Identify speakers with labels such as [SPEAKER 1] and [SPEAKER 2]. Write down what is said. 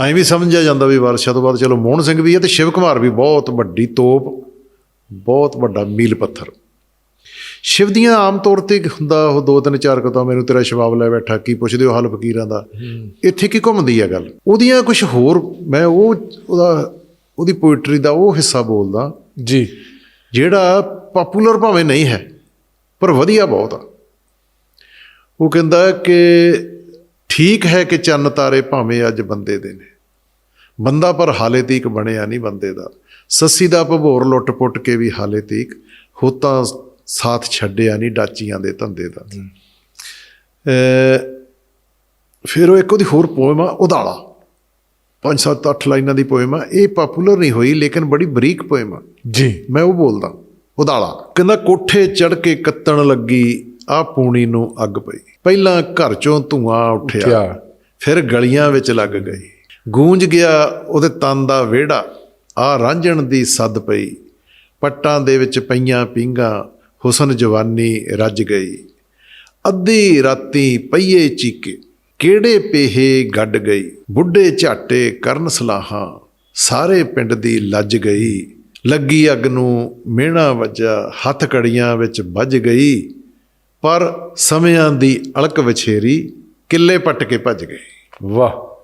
[SPEAKER 1] ਐਂ ਵੀ ਸਮਝਿਆ ਜਾਂਦਾ ਵੀ ਵਾਰਸ਼ਾ ਤੋਂ ਬਾਅਦ ਚਲੋ ਮੋਹਨ ਸਿੰਘ ਵੀ ਹੈ ਤੇ ਸ਼ਿਵ ਕੁਮਾਰ ਵੀ ਬਹੁਤ ਵੱਡੀ ਤੋਪ ਬਹੁਤ ਵੱਡਾ ਮੀਲ ਪੱਥਰ। ਸ਼ਿਵ ਦੀਆਂ ਆਮ ਤੌਰ ਤੇ ਹੁੰਦਾ ਉਹ ਦੋ ਤਿੰਨ ਚਾਰ ਕਤਾ ਮੈਨੂੰ ਤੇਰਾ ਸ਼ਬਾਬ ਲੈ ਬੈਠਾ ਕੀ ਪੁੱਛਦੇ ਹੋ ਹਾਲ ਫਕੀਰਾਂ ਦਾ ਇੱਥੇ ਕੀ ਘੁੰਮਦੀ ਆ ਗੱਲ? ਉਹਦੀਆਂ ਕੁਝ ਹੋਰ ਮੈਂ ਉਹ ਉਹਦਾ ਉਹਦੀ ਪੋਇਟਰੀ ਦਾ ਉਹ ਹਿੱਸਾ ਬੋਲਦਾ।
[SPEAKER 2] ਜੀ।
[SPEAKER 1] ਜਿਹੜਾ ਪਪੂਲਰ ਭਾਵੇਂ ਨਹੀਂ ਹੈ ਪਰ ਵਧੀਆ ਬਹੁਤ ਆ। ਉਹ ਕਹਿੰਦਾ ਕਿ ਠੀਕ ਹੈ ਕਿ ਚੰਨ ਤਾਰੇ ਭਾਵੇਂ ਅੱਜ ਬੰਦੇ ਦੇ ਨੇ। ਬੰਦਾ ਪਰ ਹਾਲੇ ਤੀਕ ਬਣਿਆ ਨਹੀਂ ਬੰਦੇ ਦਾ। ਸੱਸੀ ਦਾ ਭਬੋਰ ਲੁੱਟ-ਪੁੱਟ ਕੇ ਵੀ ਹਾਲੇ ਤੀਕ ਹੋਤਾ ਸਾਥ ਛੱਡਿਆ ਨਹੀਂ ਡਾਚੀਆਂ ਦੇ ਧੰਦੇ ਦਾ। ਫਿਰ ਉਹ ਇੱਕ ਉਹਦੀ ਹੋਰ ਪੋਇਮ ਆ ਉਦਾਲਾ। ਪੰਜ ਸੱਤ ਅੱਠ ਲਾਈਨਾਂ ਦੀ ਪੋਇਮ ਆ। ਇਹ ਪਪੂਲਰ ਨਹੀਂ ਹੋਈ ਲੇਕਿਨ ਬੜੀ ਬਰੀਕ ਪੋਇਮ ਆ।
[SPEAKER 2] ਜੀ।
[SPEAKER 1] ਮੈਂ ਉਹ ਬੋਲਦਾ ਉਦਾਲਾ। ਕਹਿੰਦਾ ਕੋਠੇ ਚੜ ਕੇ ਕੱਤਣ ਲੱਗੀ ਆ ਪੂਣੀ ਨੂੰ ਅੱਗ ਪਈ। ਪਹਿਲਾਂ ਘਰ ਚੋਂ ਧੂਆਂ
[SPEAKER 2] ਉੱਠਿਆ।
[SPEAKER 1] ਫਿਰ ਗਲੀਆਂ ਵਿੱਚ ਲੱਗ ਗਈ। ਗੂੰਜ ਗਿਆ ਉਹਦੇ ਤਨ ਦਾ ਵਿਹੜਾ। ਆ ਰਾਂਝਣ ਦੀ ਸੱਦ ਪਈ। ਪੱਟਾਂ ਦੇ ਵਿੱਚ ਪਈਆਂ ਪਿੰਗਾ ਹੁਸਨ ਜਵਾਨੀ ਰੱਜ ਗਈ। ਅੱਧੀ ਰਾਤੀ ਪਈਏ ਚੀਕੇ ਕਿਹੜੇ ਪੇਹੇ ਗੱਡ ਗਈ। ਬੁੱਢੇ ਝਾਟੇ ਕਰਨ ਸਲਾਹਾਂ ਸਾਰੇ ਪਿੰਡ ਦੀ ਲੱਜ ਗਈ। ਲੱਗੀ ਅੱਗ ਨੂੰ ਮਿਹਣਾ ਵੱਜਾ ਹੱਥ ਕੜੀਆਂ ਵਿੱਚ ਵੱਜ ਗਈ। ਪਰ ਸਮਿਆਂ ਦੀ ਅਲਕ ਵਿਛੇਰੀ ਕਿੱਲੇ ਪੱਟ ਕੇ ਭੱਜ ਗਏ।
[SPEAKER 2] ਵਾਹ।